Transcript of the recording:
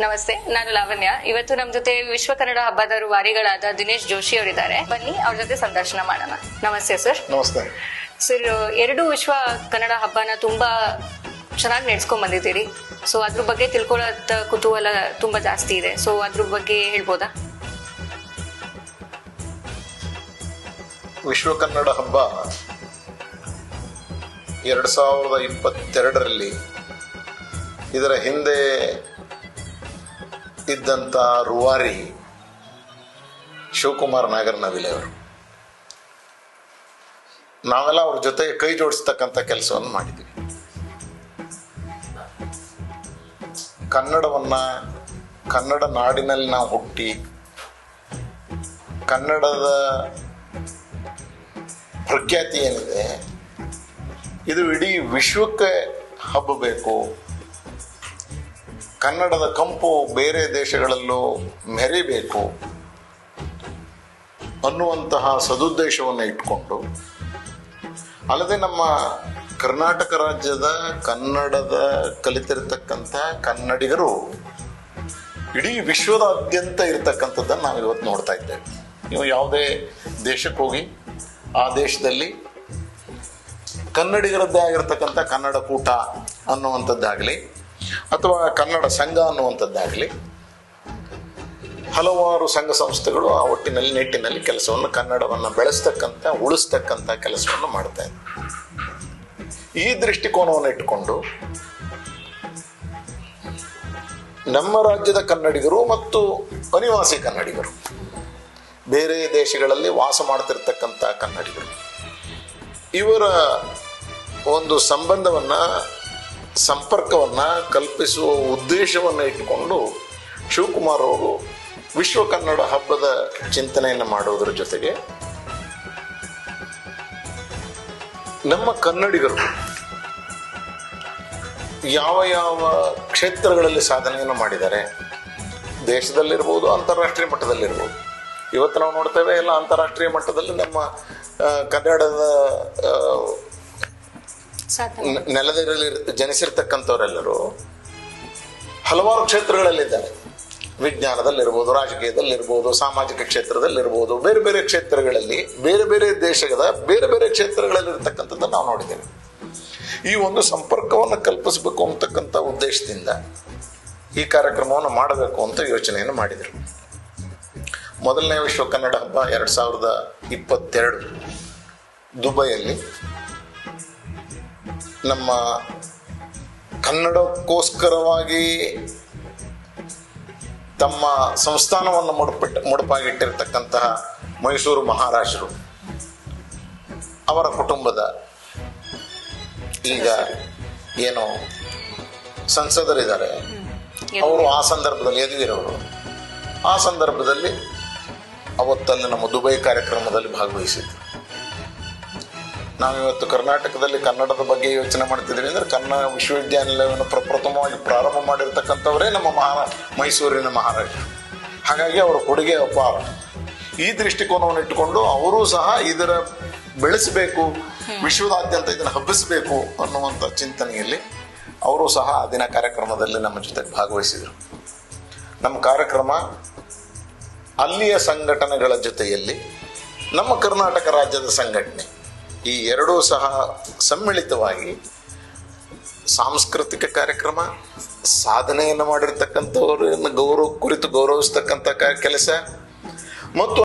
ನಮಸ್ತೆ ನಾನು ಲಾವಣ್ಯ. ಇವತ್ತು ನಮ್ ಜೊತೆ ವಿಶ್ವ ಕನ್ನಡ ಹಬ್ಬದ ವಾರಿಗಳಾದ ದಿನೇಶ್ ಜೋಶಿ ಅವರಿದ್ದಾರೆ. ಬನ್ನಿ ಅವ್ರ ಜೊತೆ ಸಂದರ್ಶನ ಮಾಡೋಣ. ನಮಸ್ತೆ ಸರ್. ನಮಸ್ತೆ. ಸರ್ ಎರಡು ವಿಶ್ವ ಕನ್ನಡ ಹಬ್ಬನ ತುಂಬಾ ಚೆನ್ನಾಗಿ ನಡ್ಸ್ಕೊಂಡ್ ಬಂದಿದ್ದೀರಿ. ಸೊ ಅದ್ರ ಬಗ್ಗೆ ತಿಳ್ಕೊಳ್ಳೋ ಕುತೂಹಲ ತುಂಬಾ ಜಾಸ್ತಿ ಇದೆ. ಸೊ ಅದ್ರ ಬಗ್ಗೆ ಹೇಳ್ಬೋದಾ? ವಿಶ್ವ ಕನ್ನಡ ಹಬ್ಬ ಎರಡ್ ಸಾವಿರದ ಇಪ್ಪತ್ತೆರಡರಲ್ಲಿ ಇದರ ಹಿಂದೆ ಇದ್ದಂಥ ರುವಾರಿ ಶಿವಕುಮಾರ್ ನಾಗರನವಿಲೆ ಅವರು. ನಾವೆಲ್ಲ ಅವ್ರ ಜೊತೆ ಕೈ ಜೋಡಿಸ್ತಕ್ಕಂಥ ಕೆಲಸವನ್ನು ಮಾಡಿದ್ವಿ. ಕನ್ನಡವನ್ನ ಕನ್ನಡ ನಾಡಿನಲ್ಲಿ ನಾವು ಹುಟ್ಟಿ, ಕನ್ನಡದ ಪ್ರಖ್ಯಾತಿ ಏನಿದೆ, ಇದು ಇಡೀ ವಿಶ್ವಕ್ಕೆ ಹಬ್ಬಬೇಕು. ಕನ್ನಡದ ಕಂಪು ಬೇರೆ ದೇಶಗಳಲ್ಲೂ ಮೆರಿಬೇಕು ಅನ್ನುವಂತಹ ಸದುದ್ದೇಶವನ್ನು ಇಟ್ಕೊಂಡು, ಅಲ್ಲದೆ ನಮ್ಮ ಕರ್ನಾಟಕ ರಾಜ್ಯದ ಕನ್ನಡದ ಕಲಿತಿರ್ತಕ್ಕಂಥ ಕನ್ನಡಿಗರು ಇಡೀ ವಿಶ್ವದಾದ್ಯಂತ ಇರತಕ್ಕಂಥದ್ದನ್ನು ನಾವು ಇವತ್ತು ನೋಡ್ತಾ ಇದ್ದೇವೆ. ನೀವು ಯಾವುದೇ ದೇಶಕ್ಕೆ ಹೋಗಿ, ಆ ದೇಶದಲ್ಲಿ ಕನ್ನಡಿಗರದ್ದೇ ಆಗಿರ್ತಕ್ಕಂಥ ಕನ್ನಡ ಕೂಟ ಅನ್ನುವಂಥದ್ದಾಗಲಿ ಅಥವಾ ಕನ್ನಡ ಸಂಘ ಅನ್ನುವಂಥದ್ದಾಗಲಿ, ಹಲವಾರು ಸಂಘ ಸಂಸ್ಥೆಗಳು ಆ ಒಟ್ಟಿನಲ್ಲಿ ನಿಟ್ಟಿನಲ್ಲಿ ಕೆಲಸವನ್ನು ಕನ್ನಡವನ್ನು ಬೆಳೆಸ್ತಕ್ಕಂಥ, ಉಳಿಸ್ತಕ್ಕಂಥ ಕೆಲಸವನ್ನು ಮಾಡ್ತಾ ಇದೆ ಈ ದೃಷ್ಟಿಕೋನವನ್ನು ಇಟ್ಟುಕೊಂಡು ನಮ್ಮ ರಾಜ್ಯದ ಕನ್ನಡಿಗರು ಮತ್ತು ಅನಿವಾಸಿ ಕನ್ನಡಿಗರು, ಬೇರೆ ದೇಶಗಳಲ್ಲಿ ವಾಸ ಮಾಡ್ತಿರ್ತಕ್ಕಂಥ ಕನ್ನಡಿಗರು, ಇವರ ಒಂದು ಸಂಬಂಧವನ್ನ ಸಂಪರ್ಕವನ್ನ ಕಲ್ಪಿಸುವ ಉದ್ದೇಶವನ್ನು ಇಟ್ಟುಕೊಂಡು ಶಿವಕುಮಾರ್ ಅವರು ವಿಶ್ವ ಕನ್ನಡ ಹಬ್ಬದ ಚಿಂತನೆಯನ್ನು ಮಾಡುವುದರ ಜೊತೆಗೆ ನಮ್ಮ ಕನ್ನಡಿಗರು ಯಾವ ಯಾವ ಕ್ಷೇತ್ರಗಳಲ್ಲಿ ಸಾಧನೆಯನ್ನು ಮಾಡಿದ್ದಾರೆ? ದೇಶದಲ್ಲಿರ್ಬೋದು, ಅಂತಾರಾಷ್ಟ್ರೀಯ ಮಟ್ಟದಲ್ಲಿರ್ಬೋದು. ಇವತ್ತು ನಾವು ನೋಡ್ತೇವೆ, ಎಲ್ಲ ಅಂತಾರಾಷ್ಟ್ರೀಯ ಮಟ್ಟದಲ್ಲಿ ನಮ್ಮ ಕನ್ನಡದ ನೆಲದಲ್ಲಿ ಜನಿಸಿರ್ತಕ್ಕಂಥವರೆಲ್ಲರೂ ಹಲವಾರು ಕ್ಷೇತ್ರಗಳಲ್ಲಿದ್ದಾರೆ. ವಿಜ್ಞಾನದಲ್ಲಿರ್ಬೋದು ರಾಜಕೀಯದಲ್ಲಿರ್ಬೋದು ಸಾಮಾಜಿಕ ಕ್ಷೇತ್ರದಲ್ಲಿರ್ಬೋದು ಬೇರೆ ಬೇರೆ ಕ್ಷೇತ್ರಗಳಲ್ಲಿ ಬೇರೆ ಬೇರೆ ದೇಶದ ಬೇರೆ ಬೇರೆ ಕ್ಷೇತ್ರಗಳಲ್ಲಿ ಇರ್ತಕ್ಕಂಥದ್ದು ನಾವು ನೋಡಿದ್ದೇವೆ. ಈ ಒಂದು ಸಂಪರ್ಕವನ್ನು ಕಲ್ಪಿಸಬೇಕು ಅಂತಕ್ಕಂಥ ಉದ್ದೇಶದಿಂದ ಈ ಕಾರ್ಯಕ್ರಮವನ್ನು ಮಾಡಬೇಕು ಅಂತ ಯೋಚನೆಯನ್ನು ಮಾಡಿದರು. ಮೊದಲನೇ ವಿಶ್ವ ಕನ್ನಡ ಹಬ್ಬ ಎರಡು ಸಾವಿರದ ಇಪ್ಪತ್ತೆರಡು ದುಬೈಯಲ್ಲಿ. ನಮ್ಮ ಕನ್ನಡಕ್ಕೋಸ್ಕರವಾಗಿ ತಮ್ಮ ಸಂಸ್ಥಾನವನ್ನು ಮುಡುಪಿಟ್ಟ ಮುಡುಪಾಗಿಟ್ಟಿರ್ತಕ್ಕಂತಹ ಮೈಸೂರು ಮಹಾರಾಜರು ಅವರ ಕುಟುಂಬದ ಈಗ ಏನು ಸಂಸದರಿದ್ದಾರೆ. ಅವರು ಆ ಸಂದರ್ಭದಲ್ಲಿ ಯದುವೀರವರು. ಆ ಸಂದರ್ಭದಲ್ಲಿ ಅವತ್ತಲ್ಲಿ ನಮ್ಮ ದುಬೈ ಕಾರ್ಯಕ್ರಮದಲ್ಲಿ ಭಾಗವಹಿಸಿದ್ರು. ನಾವಿವತ್ತು ಕರ್ನಾಟಕದಲ್ಲಿ ಕನ್ನಡದ ಬಗ್ಗೆ ಯೋಚನೆ ಮಾಡ್ತಿದ್ದೀವಿ ಅಂದ್ರೆ ಕನ್ನಡ ವಿಶ್ವವಿದ್ಯಾನಿಲಯವನ್ನು ಪ್ರಪ್ರಥಮವಾಗಿ ಪ್ರಾರಂಭ ಮಾಡಿರ್ತಕ್ಕಂಥವರೇ ನಮ್ಮ ಮಹಾ ಮೈಸೂರಿನ ಮಹಾರಾಜರು. ಹಾಗಾಗಿ ಅವರ ಕೊಡುಗೆ ಅಪಾರ. ಈ ದೃಷ್ಟಿಕೋನವನ್ನು ಇಟ್ಟುಕೊಂಡು ಅವರೂ ಸಹ ಇದರ ಬೆಳೆಸಬೇಕು ವಿಶ್ವದಾದ್ಯಂತ ಇದನ್ನು ಹಬ್ಬಿಸಬೇಕು ಅನ್ನುವಂಥ ಚಿಂತನೆಯಲ್ಲಿ ಅವರು ಸಹ ಆ ದಿನ ಕಾರ್ಯಕ್ರಮದಲ್ಲಿ ನಮ್ಮ ಜೊತೆ ಭಾಗವಹಿಸಿದರು. ನಮ್ಮ ಕಾರ್ಯಕ್ರಮ ಅಲ್ಲಿಯ ಸಂಘಟನೆಗಳ ಜೊತೆಯಲ್ಲಿ ನಮ್ಮ ಕರ್ನಾಟಕ ರಾಜ್ಯದ ಸಂಘಟನೆ. ಈ ಎರಡೂ ಸಹ ಸಮ್ಮಿಳಿತವಾಗಿ ಸಾಂಸ್ಕೃತಿಕ ಕಾರ್ಯಕ್ರಮ ಸಾಧನೆಯನ್ನು ಮಾಡಿರ್ತಕ್ಕಂಥವರನ್ನು ಗೌರವ ಕುರಿತು ಗೌರವಿಸ್ತಕ್ಕಂಥ ಕೆಲಸ. ಮತ್ತು